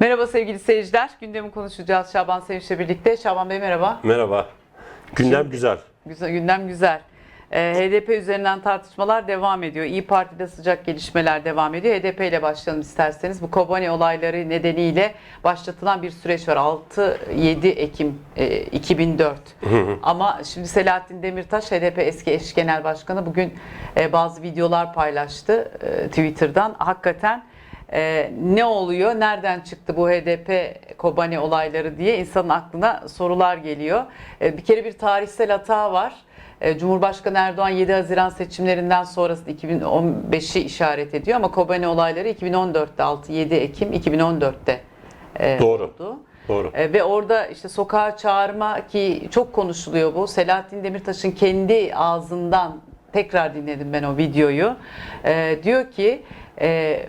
Merhaba sevgili seyirciler. Gündemi konuşacağız Şaban Sevinç'le birlikte. Şaban Bey merhaba. Merhaba. Gündem Şimdi- güzel. Güzel, gündem güzel. Ee, HDP üzerinden tartışmalar devam ediyor. İyi Parti'de sıcak gelişmeler devam ediyor. HDP ile başlayalım isterseniz. Bu Kobani olayları nedeniyle başlatılan bir süreç var. 6-7 Ekim e, 2004. Ama şimdi Selahattin Demirtaş, HDP eski eş genel başkanı bugün e, bazı videolar paylaştı e, Twitter'dan. Hakikaten e, ne oluyor, nereden çıktı bu HDP Kobani olayları diye insanın aklına sorular geliyor. E, bir kere bir tarihsel hata var. E, Cumhurbaşkanı Erdoğan 7 Haziran seçimlerinden sonrası 2015'i işaret ediyor ama Kobani olayları 2014'te 6-7 Ekim 2014'te e, Doğru. oldu. Doğru. E, Ve orada işte sokağa çağırma ki çok konuşuluyor bu. Selahattin Demirtaş'ın kendi ağzından tekrar dinledim ben o videoyu. E, diyor ki e,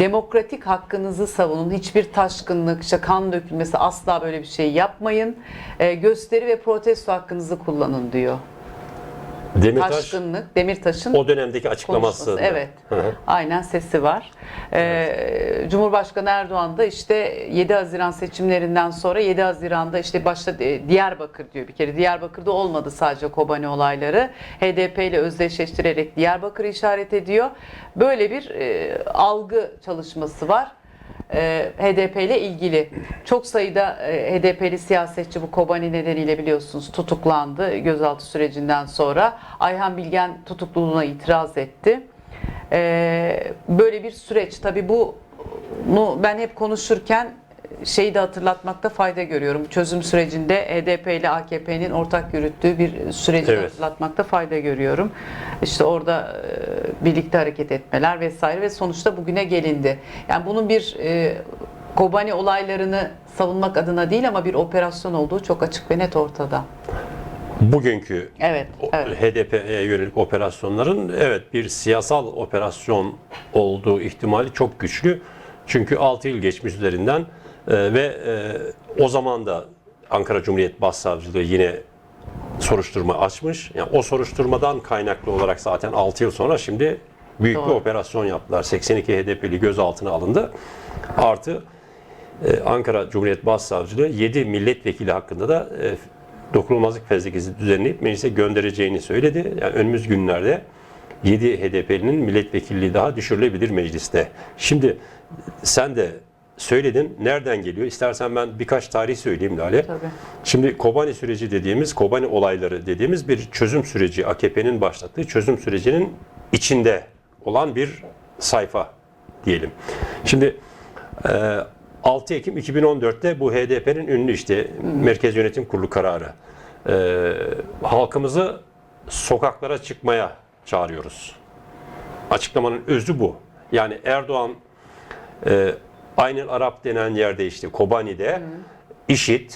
demokratik hakkınızı savunun. Hiçbir taşkınlık, işte kan dökülmesi asla böyle bir şey yapmayın. E, gösteri ve protesto hakkınızı kullanın diyor. Demirtaş Taşkınlık, Demirtaş'ın o dönemdeki açıklaması. konuşması. Evet. Hı hı. Aynen sesi var. Ee, Cumhurbaşkanı Erdoğan da işte 7 Haziran seçimlerinden sonra 7 Haziran'da işte başta e, Diyarbakır diyor bir kere. Diyarbakır'da olmadı sadece Kobani olayları. HDP ile özdeşleştirerek Diyarbakır'ı işaret ediyor. Böyle bir e, algı çalışması var. E, HDP ile ilgili. Çok sayıda e, HDP'li siyasetçi bu Kobani nedeniyle biliyorsunuz tutuklandı gözaltı sürecinden sonra. Ayhan Bilgen tutukluluğuna itiraz etti. E, böyle bir süreç. Tabii bunu ben hep konuşurken şeyi de hatırlatmakta fayda görüyorum. Çözüm sürecinde HDP ile AKP'nin ortak yürüttüğü bir süreci Evet. hatırlatmakta fayda görüyorum. İşte orada e, birlikte hareket etmeler vesaire ve sonuçta bugüne gelindi. Yani bunun bir e, Kobani olaylarını savunmak adına değil ama bir operasyon olduğu çok açık ve net ortada. Bugünkü Evet, evet. HDP'ye yönelik operasyonların evet bir siyasal operasyon olduğu ihtimali çok güçlü. Çünkü 6 yıl geçmiş üzerinden e, ve e, o zaman da Ankara Cumhuriyet Başsavcılığı yine soruşturma açmış. Yani o soruşturmadan kaynaklı olarak zaten 6 yıl sonra şimdi büyük bir Doğru. operasyon yaptılar. 82 HDP'li gözaltına alındı. Artı e, Ankara Cumhuriyet Başsavcılığı 7 milletvekili hakkında da e, dokunulmazlık fezlekesi düzenleyip meclise göndereceğini söyledi. Yani önümüz günlerde 7 HDP'linin milletvekilliği daha düşürülebilir mecliste. Şimdi sen de söyledin. Nereden geliyor? İstersen ben birkaç tarih söyleyeyim Lale. Tabii. Şimdi Kobani süreci dediğimiz, Kobani olayları dediğimiz bir çözüm süreci, AKP'nin başlattığı çözüm sürecinin içinde olan bir sayfa diyelim. Şimdi e, 6 Ekim 2014'te bu HDP'nin ünlü işte Merkez Yönetim Kurulu kararı. E, halkımızı sokaklara çıkmaya çağırıyoruz. Açıklamanın özü bu. Yani Erdoğan e, Aynel Arap denen yerde işte Kobani'de IŞİD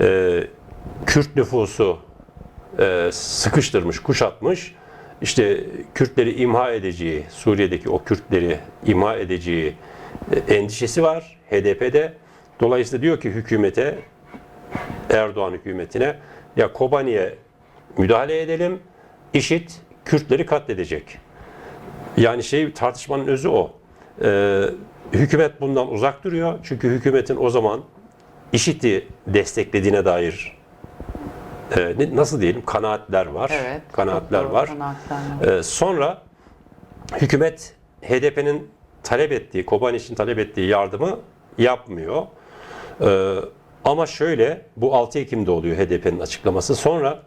e, Kürt nüfusu e, sıkıştırmış, kuşatmış. İşte Kürtleri imha edeceği, Suriye'deki o Kürtleri imha edeceği e, endişesi var HDP'de. Dolayısıyla diyor ki hükümete, Erdoğan hükümetine ya Kobani'ye müdahale edelim, IŞİD Kürtleri katledecek. Yani şey tartışmanın özü o. Ee, hükümet bundan uzak duruyor. Çünkü hükümetin o zaman IŞİD'i desteklediğine dair e, nasıl diyelim kanaatler var. Evet. Kanaatler doğru var. kanaatler. Ee, sonra hükümet HDP'nin talep ettiği, Kobani için talep ettiği yardımı yapmıyor. Ee, ama şöyle, bu 6 Ekim'de oluyor HDP'nin açıklaması. Sonra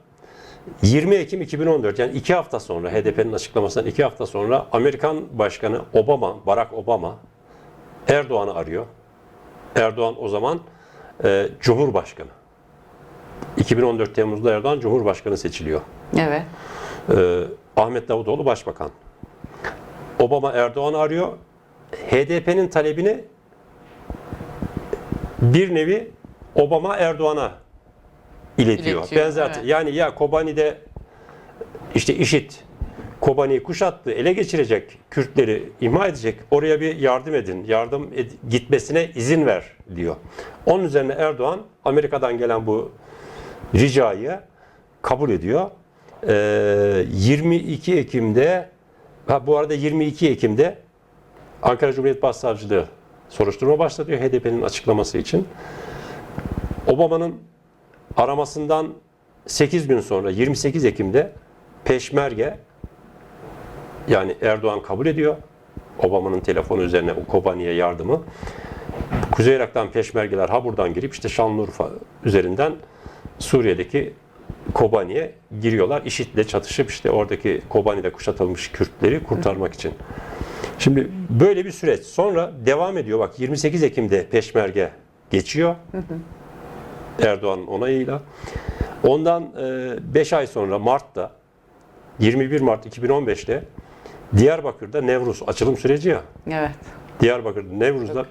20 Ekim 2014 yani iki hafta sonra HDP'nin açıklamasından iki hafta sonra Amerikan Başkanı Obama, Barack Obama Erdoğan'ı arıyor. Erdoğan o zaman e, Cumhurbaşkanı. 2014 Temmuz'da Erdoğan Cumhurbaşkanı seçiliyor. Evet. Ee, Ahmet Davutoğlu başbakan. Obama Erdoğan'ı arıyor. HDP'nin talebini bir nevi Obama Erdoğan'a iletiyor. İletiyor, Ben zaten evet. yani ya Kobani'de işte IŞİD Kobani'yi kuşattı, ele geçirecek, Kürtleri imha edecek. Oraya bir yardım edin, yardım ed- gitmesine izin ver diyor. Onun üzerine Erdoğan Amerika'dan gelen bu ricayı kabul ediyor. Ee, 22 Ekim'de ha bu arada 22 Ekim'de Ankara Cumhuriyet Başsavcılığı soruşturma başlatıyor HDP'nin açıklaması için. Obama'nın aramasından 8 gün sonra 28 Ekim'de Peşmerge yani Erdoğan kabul ediyor. Obama'nın telefonu üzerine o Kobani'ye yardımı. Kuzey Irak'tan peşmergeler ha buradan girip işte Şanlıurfa üzerinden Suriye'deki Kobani'ye giriyorlar. IŞİD'le çatışıp işte oradaki Kobani'de kuşatılmış Kürtleri kurtarmak için. Şimdi böyle bir süreç. Sonra devam ediyor. Bak 28 Ekim'de peşmerge geçiyor. Erdoğan'ın onayıyla. Ondan 5 ay sonra Mart'ta 21 Mart 2015'te Diyarbakır'da Nevruz açılım süreci ya. Evet. Diyarbakır'da Nevruz'da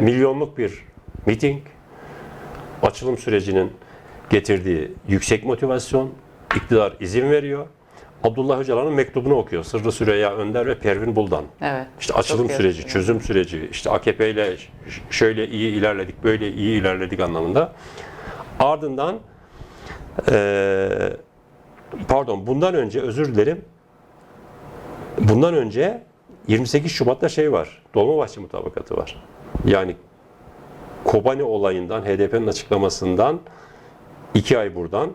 milyonluk bir miting, açılım sürecinin getirdiği yüksek motivasyon, iktidar izin veriyor. Abdullah Öcalan'ın mektubunu okuyor. Sırrı Süreyya Önder ve Pervin Buldan. Evet. İşte açılım Çok süreci, çözüm süreci, işte AKP ile şöyle iyi ilerledik, böyle iyi ilerledik anlamında. Ardından eee, pardon bundan önce özür dilerim. Bundan önce 28 Şubat'ta şey var. Dolmabahçe mutabakatı var. Yani Kobani olayından, HDP'nin açıklamasından 2 ay buradan,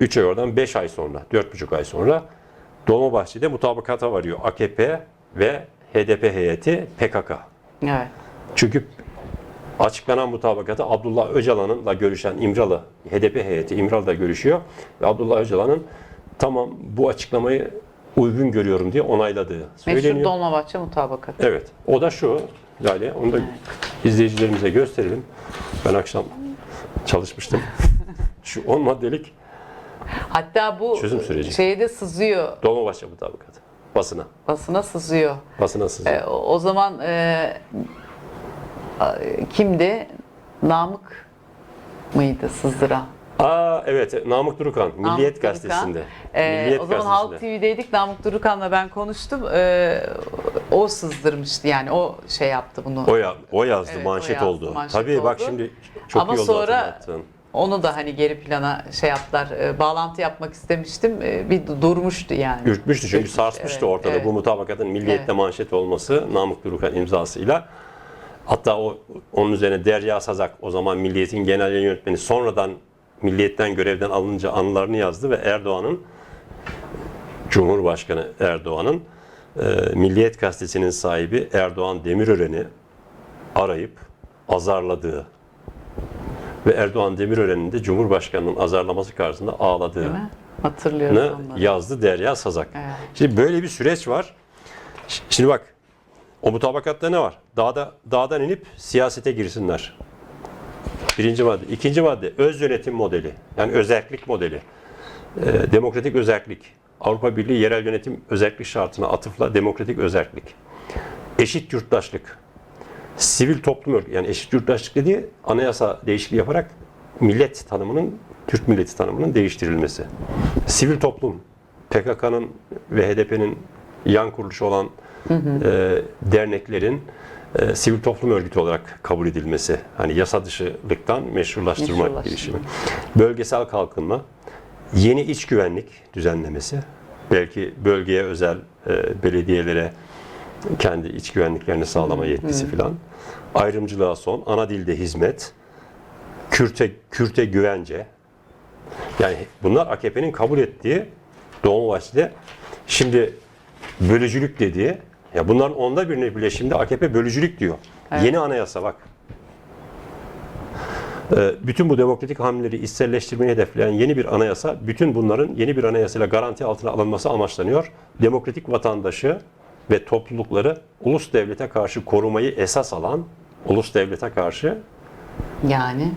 3 ay oradan 5 ay sonra, 4,5 ay sonra Dolmabahçe'de mutabakata varıyor AKP ve HDP heyeti PKK. Evet. Çünkü açıklanan mutabakata Abdullah Öcalan'la görüşen İmralı, HDP heyeti İmralı'da görüşüyor ve Abdullah Öcalan'ın tamam bu açıklamayı uygun görüyorum diye onayladığı Meşhur söyleniyor. Dolmabahçe mutabakatı. Evet. O da şu. Lale. Onu da izleyicilerimize gösterelim. Ben akşam çalışmıştım. Şu 10 maddelik Hatta bu Çözüm süreci. şeye de sızıyor. Dolmabahçe mutabakatı. Basına. Basına sızıyor. Basına sızıyor. E, o zaman e, kimdi? Namık mıydı sızdıran? Aa evet. Namık Durukan. Milliyet Namık Gazetesi'nde. Durukan. E, Milliyet o zaman Halk. TV'deydik. Namık Durukan'la ben konuştum. E, o sızdırmıştı yani. O şey yaptı bunu. O, ya, o yazdı, Evet, o manşet yazdı, oldu. manşet Tabii bak oldu. şimdi çok Ama iyi oldu sonra- hatırlattın. Onu da hani geri plana şey yaptılar. e, bağlantı yapmak istemiştim. E, bir durmuştu yani. Ürkmüştü çünkü Ürkmüş, sarsmıştı evet, ortada evet. bu mutabakatın milliyette Evet. manşet olması Namık Durukan imzasıyla. Hatta o onun üzerine Derya Sazak o zaman Milliyet'in genel yayın yönetmeni sonradan Milliyet'ten görevden alınca anılarını yazdı ve Erdoğan'ın Cumhurbaşkanı Erdoğan'ın e, Milliyet gazetesinin sahibi Erdoğan Demirören'i arayıp azarladığı ve Erdoğan Demirören'in de Cumhurbaşkanı'nın azarlaması karşısında ağladığı Değil mi? Hatırlıyorum yazdı Derya Sazak. Evet. Şimdi böyle bir süreç var. Şimdi bak o mutabakatta ne var? Dağda, dağdan inip siyasete girsinler. Birinci madde. İkinci madde öz yönetim modeli. Yani özellik modeli. Ee, demokratik özellik. Avrupa Birliği yerel yönetim özellik şartına atıfla demokratik özellik. Eşit yurttaşlık. Sivil toplum örgütü. Yani eşit yurttaşlık dediği anayasa değişikliği yaparak millet tanımının, Türk milleti tanımının değiştirilmesi. Sivil toplum. PKK'nın ve HDP'nin yan kuruluşu olan e, derneklerin e, sivil toplum örgütü olarak kabul edilmesi. Hani yasa dışılıktan meşrulaştırma Meşrulaştırma. girişimi. Bölgesel kalkınma, yeni iç güvenlik düzenlemesi. Belki bölgeye özel e, belediyelere kendi iç güvenliklerini sağlama yetkisi filan. Ayrımcılığa son, ana dilde hizmet, Kürte, Kürte güvence. Yani bunlar AKP'nin kabul ettiği Dolmabahçe'de şimdi bölücülük dediği ya bunların onda birini bile şimdi AKP bölücülük diyor. Yeni anayasa bak. Ee, Bütün bu demokratik hamleleri içselleştirmeyi hedefleyen yeni bir anayasa, bütün bunların yeni bir anayasayla garanti altına alınması amaçlanıyor. Demokratik vatandaşı ve toplulukları ulus devlete karşı korumayı esas alan, ulus devlete karşı Yani.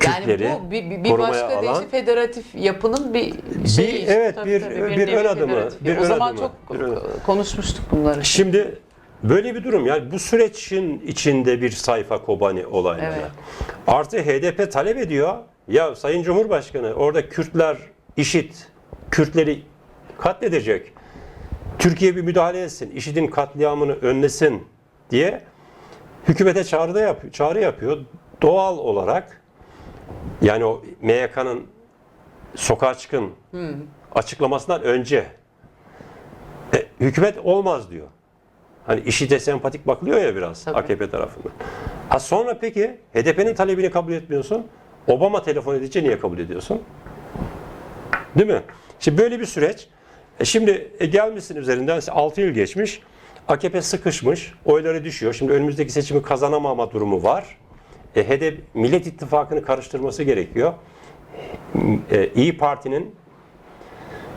Kürtleri yani bu bir, bir, bir korumaya başka alan- deyişi federatif yapının bir şeyi. işte. evet, Tabii, bir- tabii, bir nevi ön adımı, bir o ön zaman adımı, çok bir ön- konuşmuştuk bunları. Şimdi böyle bir durum yani bu sürecin içinde bir sayfa Kobani olayları. Evet. Artı HDP talep ediyor. Ya Sayın Cumhurbaşkanı orada Kürtler işit Kürtleri katledecek. Türkiye bir müdahale etsin. IŞİD'in katliamını önlesin diye hükümete çağrıda yap çağrı yapıyor. Doğal olarak yani o MYK'nın sokağa çıkın açıklamasından önce e, hükümet olmaz diyor. Hani işi de sempatik bakılıyor ya biraz Tabii. AKP tarafından. Ha sonra peki HDP'nin talebini kabul etmiyorsun. Obama telefon edince niye kabul ediyorsun? Değil mi? Şimdi böyle bir süreç. E şimdi e, gelmişsin üzerinden 6 yıl geçmiş. AKP sıkışmış. Oyları düşüyor. Şimdi önümüzdeki seçimi kazanamama durumu var. E, HDP Millet İttifakı'nı karıştırması gerekiyor. E, İyi Parti'nin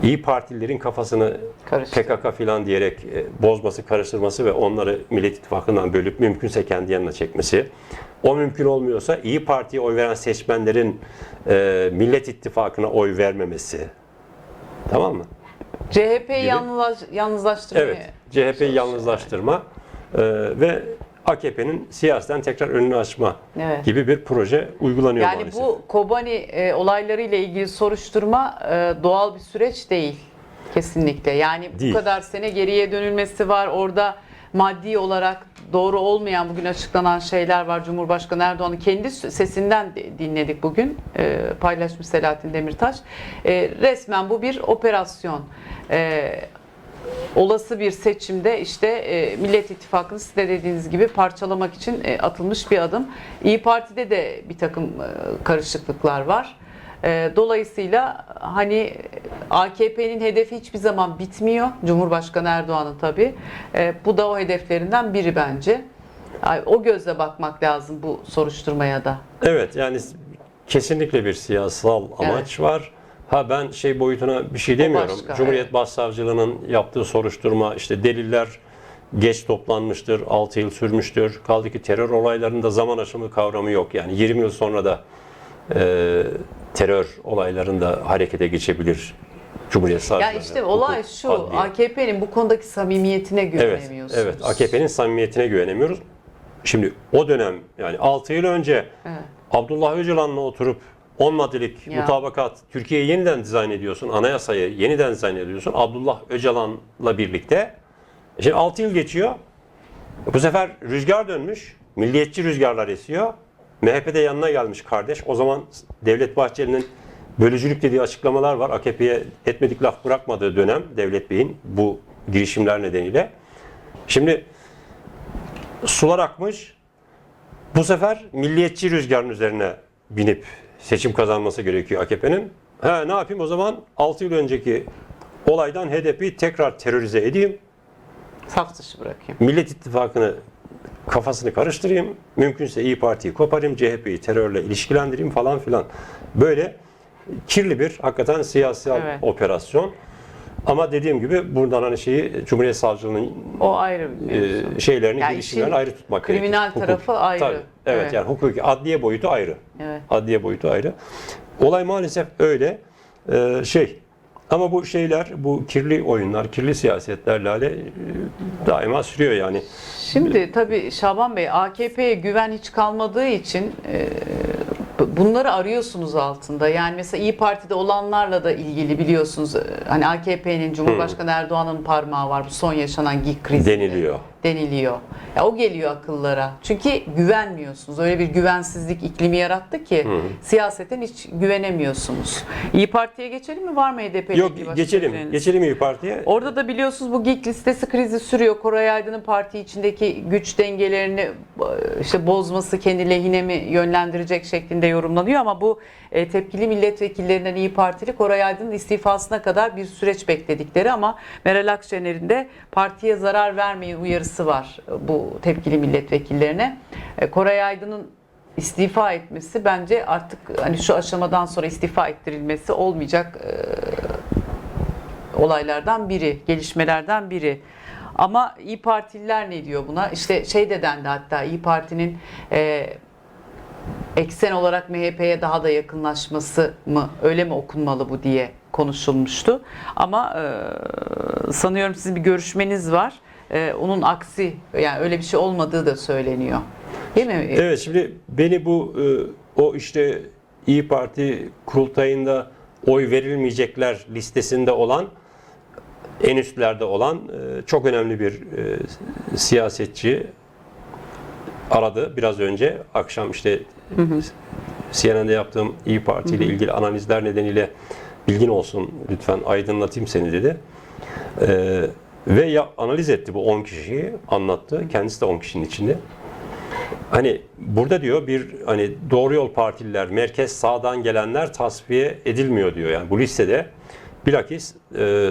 İyi Partililerin kafasını Karıştı. PKK filan diyerek e, bozması, karıştırması ve onları Millet İttifakı'ndan bölüp mümkünse kendi yanına çekmesi. O mümkün olmuyorsa İyi Parti'ye oy veren seçmenlerin e, Millet İttifakı'na oy vermemesi. Tamam mı? CHP'yi yalnızlaş, yalnızlaştırmaya Evet. CHP'yi yalnızlaştırma e, ve AKP'nin siyaseten tekrar önünü açma Evet. gibi bir proje uygulanıyor Yani maalesef. bu Kobani e, olaylarıyla ilgili soruşturma e, doğal bir süreç değil. Kesinlikle. Yani Değil. bu kadar sene geriye dönülmesi var. Orada maddi olarak doğru olmayan bugün açıklanan şeyler var. Cumhurbaşkanı Erdoğan'ın kendi sesinden de- dinledik bugün. E, paylaşmış Selahattin Demirtaş. E, resmen bu bir operasyon. E, olası bir seçimde işte e, Millet İttifakı'nı siz de dediğiniz gibi parçalamak için e, atılmış bir adım. İyi Parti'de de bir takım e, karışıklıklar var. E, dolayısıyla hani AKP'nin hedefi hiçbir zaman bitmiyor. Cumhurbaşkanı Erdoğan'ın tabii. E, bu da o hedeflerinden biri bence. O gözle bakmak lazım bu soruşturmaya da. Evet yani kesinlikle bir siyasal amaç var. Ha ben şey boyutuna bir şey demiyorum. başka, Cumhuriyet evet. Başsavcılığının yaptığı soruşturma işte deliller geç toplanmıştır, 6 yıl sürmüştür. Kaldı ki terör olaylarında zaman aşımı kavramı yok. Yani 20 yıl sonra da e, terör olaylarında harekete geçebilir Cumhuriyet Ya Savcıları. işte olay hukuk, şu. AKP'nin bu konudaki samimiyetine Evet, güvenemiyorsunuz. evet. AKP'nin samimiyetine güvenemiyoruz. Şimdi o dönem yani 6 yıl önce Evet. Abdullah Öcalan'la oturup 10 maddelik Ya. mutabakat Türkiye'yi yeniden dizayn ediyorsun. Anayasayı yeniden dizayn ediyorsun. Abdullah Öcalan'la birlikte. E Şimdi 6 yıl geçiyor. Bu sefer rüzgar dönmüş. Milliyetçi rüzgarlar esiyor. MHP de yanına gelmiş kardeş. O zaman Devlet Bahçeli'nin bölücülük dediği açıklamalar var. AKP'ye etmedik laf bırakmadığı dönem Devlet Bey'in bu girişimler nedeniyle. Şimdi sular akmış. Bu sefer milliyetçi rüzgarın üzerine binip seçim kazanması gerekiyor AKP'nin. Ha ne yapayım o zaman 6 yıl önceki olaydan HDP'yi tekrar terörize edeyim. Saf dışı bırakayım. Millet İttifakı'nı kafasını karıştırayım. Mümkünse İyi Parti'yi koparayım, CHP'yi terörle ilişkilendireyim falan filan. Böyle kirli bir hakikaten siyasal Evet. operasyon. Ama dediğim gibi buradan hani şeyi Cumhuriyet Savcılığı'nın O ayrı bir e, şeylerini, Yani girişimlerini ayrı tutmak kriminal gerekir. tarafı ayrı. Tabii, evet, Evet. yani hukuki, adliye boyutu ayrı. Evet. Adliye boyutu ayrı. Olay maalesef öyle. Ee, şey ama bu şeyler, bu kirli oyunlar, kirli siyasetler lale e, daima sürüyor yani. Şimdi tabii Şaban Bey AKP'ye güven hiç kalmadığı için e, bunları arıyorsunuz altında. Yani mesela İyi Parti'de olanlarla da ilgili biliyorsunuz e, hani AKP'nin Cumhurbaşkanı Erdoğan'ın parmağı var bu son yaşanan GİK krizi Deniliyor. Deniliyor. Ya o geliyor akıllara. Çünkü güvenmiyorsunuz. Öyle bir güvensizlik iklimi yarattı ki siyaseten hiç güvenemiyorsunuz. İyi Parti'ye geçelim mi? Var mı HDP 'le Yok geçelim, fikriniz? geçelim İyi Parti'ye. Orada da biliyorsunuz bu GİK listesi krizi sürüyor. Koray Aydın'ın parti içindeki güç dengelerini e, işte bozması kendi lehine mi yönlendirecek şeklinde yorumlanıyor ama bu e, tepkili milletvekillerinden İyi Partili Koray Aydın'ın istifasına kadar bir süreç bekledikleri ama Meral Akşener'in de partiye zarar vermeyin uyarısı var e, bu tepkili milletvekillerine. E, Koray Aydın'ın istifa etmesi bence artık hani şu aşamadan sonra istifa ettirilmesi olmayacak e, olaylardan biri, gelişmelerden biri. Ama İyi Partililer ne diyor buna? İşte şey de dendi hatta İyi Parti'nin e, eksen olarak MHP'ye daha da yakınlaşması mı öyle mi okunmalı bu diye konuşulmuştu. Ama e, sanıyorum sizin bir görüşmeniz var. E, onun aksi yani öyle bir şey olmadığı da söyleniyor. Değil mi? Evet şimdi beni bu e, o işte İyi Parti kurultayında oy verilmeyecekler listesinde olan en üstlerde olan e, çok önemli bir e, siyasetçi aradı biraz önce akşam işte CNN'de yaptığım İyi Parti ile ilgili analizler nedeniyle bilgin olsun lütfen aydınlatayım seni dedi. E, Ve ya, analiz etti bu 10 kişiyi anlattı. Kendisi de 10 kişinin içinde. Hani burada diyor bir hani doğru yol partililer, merkez sağdan gelenler tasfiye edilmiyor diyor. Yani bu listede bilakis e,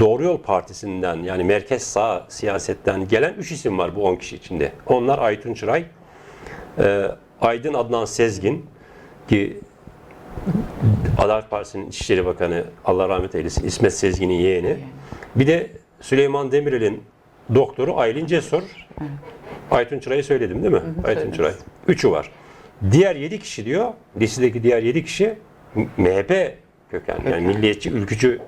Doğru Yol Partisi'nden yani merkez sağ siyasetten gelen 3 isim var bu 10 kişi içinde. Onlar Aytun Çıray, e, Aydın Adnan Sezgin ki Adalet Partisi'nin İçişleri Bakanı Allah rahmet eylesin İsmet Sezgin'in yeğeni. Bir de Süleyman Demirel'in doktoru Aylin Cesur. Aytun Çıray'ı söyledim değil mi? Aytun söylediniz. Çıray. Üçü var. Diğer 7 kişi diyor, listedeki diğer 7 kişi MHP kökenli. Yani milliyetçi, ülkücü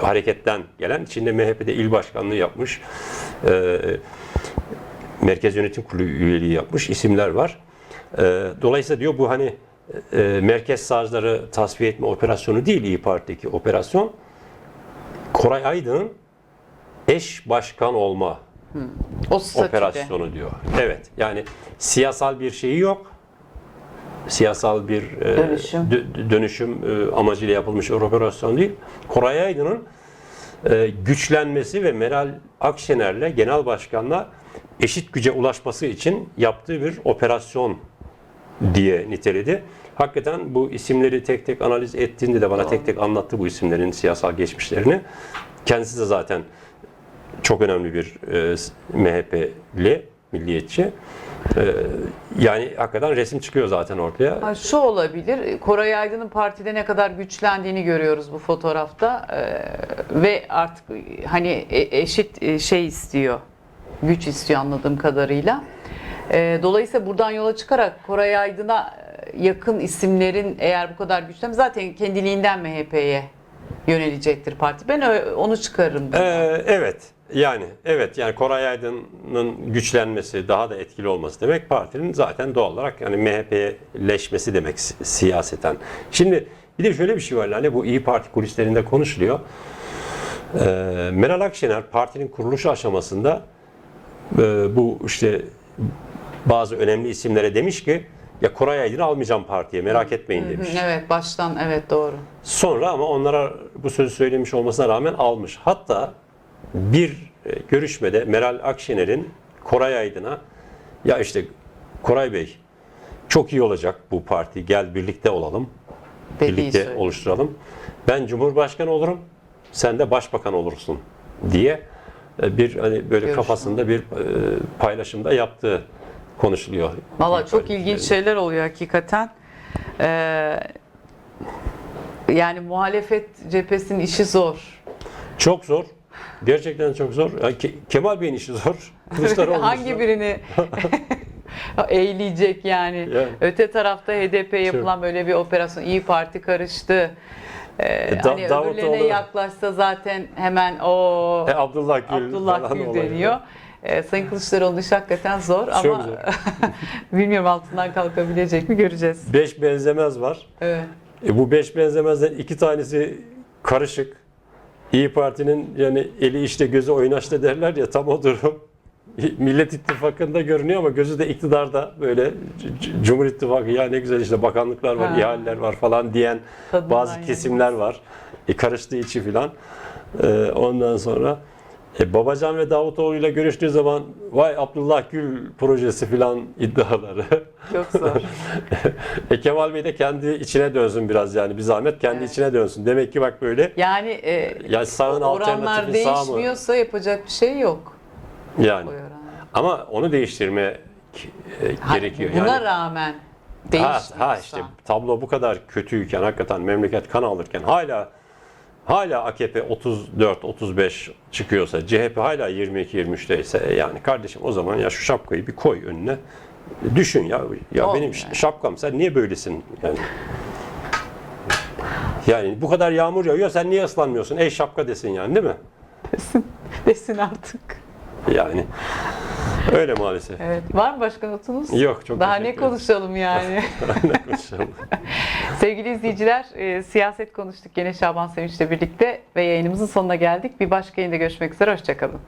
hareketten gelen, içinde MHP'de il başkanlığı yapmış, e, Merkez Yönetim Kurulu üyeliği yapmış isimler var. E, dolayısıyla diyor bu hani e, merkez sağcıları tasfiye etme operasyonu değil İyi Parti'deki operasyon. Koray Aydın'ın eş başkan olma O statüde. operasyonu diyor. Evet. Yani siyasal bir şeyi yok. Siyasal bir e, Dönüşüm. dö- dönüşüm e, amacıyla yapılmış bir operasyon değil. Koray Aydın'ın e, güçlenmesi ve Meral Akşener'le genel başkanla eşit güce ulaşması için yaptığı bir operasyon diye niteledi. Hakikaten bu isimleri tek tek analiz ettiğinde de bana tek tek anlattı bu isimlerin siyasal geçmişlerini. Kendisi de zaten çok önemli bir e, MHP'li, milliyetçi. E, yani hakikaten resim çıkıyor zaten ortaya. Ha, şu olabilir. Koray Aydın'ın partide ne kadar güçlendiğini görüyoruz bu fotoğrafta. Ee, ve artık hani e- eşit e, şey istiyor. Güç istiyor anladığım kadarıyla. Ee, dolayısıyla buradan yola çıkarak Koray Aydın'a yakın isimlerin eğer bu kadar güçlen zaten kendiliğinden MHP'ye yönelecektir parti. Ben onu çıkarırım. Ee, evet. Yani evet yani Koray Aydın'ın güçlenmesi, daha da etkili olması demek partinin zaten doğal olarak yani MHP'leşmesi demek si- siyaseten. Şimdi bir de şöyle bir şey var hani bu İyi Parti kulislerinde konuşuluyor. Ee, Meral Akşener partinin kuruluş aşamasında e, bu işte bazı önemli isimlere demiş ki ya Koray Aydın'ı almayacağım partiye merak etmeyin demiş. Evet baştan evet doğru. Sonra ama onlara bu sözü söylemiş olmasına rağmen almış. Hatta bir e, görüşmede Meral Akşener'in Koray Aydın'a ya işte Koray Bey çok iyi olacak bu parti gel birlikte olalım. Dediği birlikte söyledi. oluşturalım. Ben Cumhurbaşkanı olurum. Sen de başbakan olursun diye e, bir hani böyle Görüşme. kafasında bir e, paylaşımda yaptığı konuşuluyor. Valla çok ilginç şeyler oluyor hakikaten. Ee, yani muhalefet cephesinin işi zor. Çok zor. Gerçekten çok zor. Ke- Kemal Bey'in işi zor. Kılıçdaroğlu'nun işi Hangi zor. birini eğleyecek yani. Yani. Öte tarafta HDP yapılan böyle bir operasyon. İyi Parti karıştı. Ee, Da- hani Davutoğlu- öbürlerine yaklaşsa zaten hemen o E, Abdullah Gül Abdullah falan Gül olayı. deniyor. Ee, Sayın Kılıçdaroğlu'nun işi hakikaten zor Çok ama zor. bilmiyorum altından kalkabilecek mi göreceğiz. Beş benzemez var. Evet. E, bu beş benzemezden iki tanesi karışık. İyi Parti'nin yani eli işte gözü oynaşta derler ya tam o durum. Millet İttifakı'nda görünüyor ama gözü de iktidarda böyle Cumhur İttifakı ya ne güzel işte bakanlıklar var, Ha. ihaleler var falan diyen Tadından bazı kesimler var. E, karıştığı içi filan. E, ondan sonra e, Babacan ve Davutoğlu ile görüştüğü zaman vay Abdullah Gül projesi filan iddiaları. Çok zor. E Kemal Bey de kendi içine dönsün biraz yani bir zahmet kendi Evet. içine dönsün. Demek ki bak böyle Yani e, ya sağın oranlar alternatifi sağ mı? değişmiyorsa yapacak bir şey yok. Yani ama onu değiştirme e, Ha, gerekiyor. Buna yani, rağmen ha, değişmiyorsa. ha işte tablo bu kadar kötüyken hakikaten memleket kan alırken hala hala AKP 34 35 çıkıyorsa CHP hala 22 23'teyse yani kardeşim o zaman ya şu şapkayı bir koy önüne. Düşün ya ya Olmuyor benim yani. şapkam sen niye böylesin yani? Yani bu kadar yağmur yağıyor sen niye ıslanmıyorsun? Ey şapka desin yani değil mi? Desin, desin artık. Yani öyle maalesef. Evet. Var mı başka notunuz? Yok çok Daha ne konuşalım yani? Ne konuşalım? Sevgili izleyiciler, e, siyaset konuştuk gene Şaban Sevinç'le birlikte ve yayınımızın sonuna geldik. Bir başka yayında görüşmek üzere, hoşçakalın.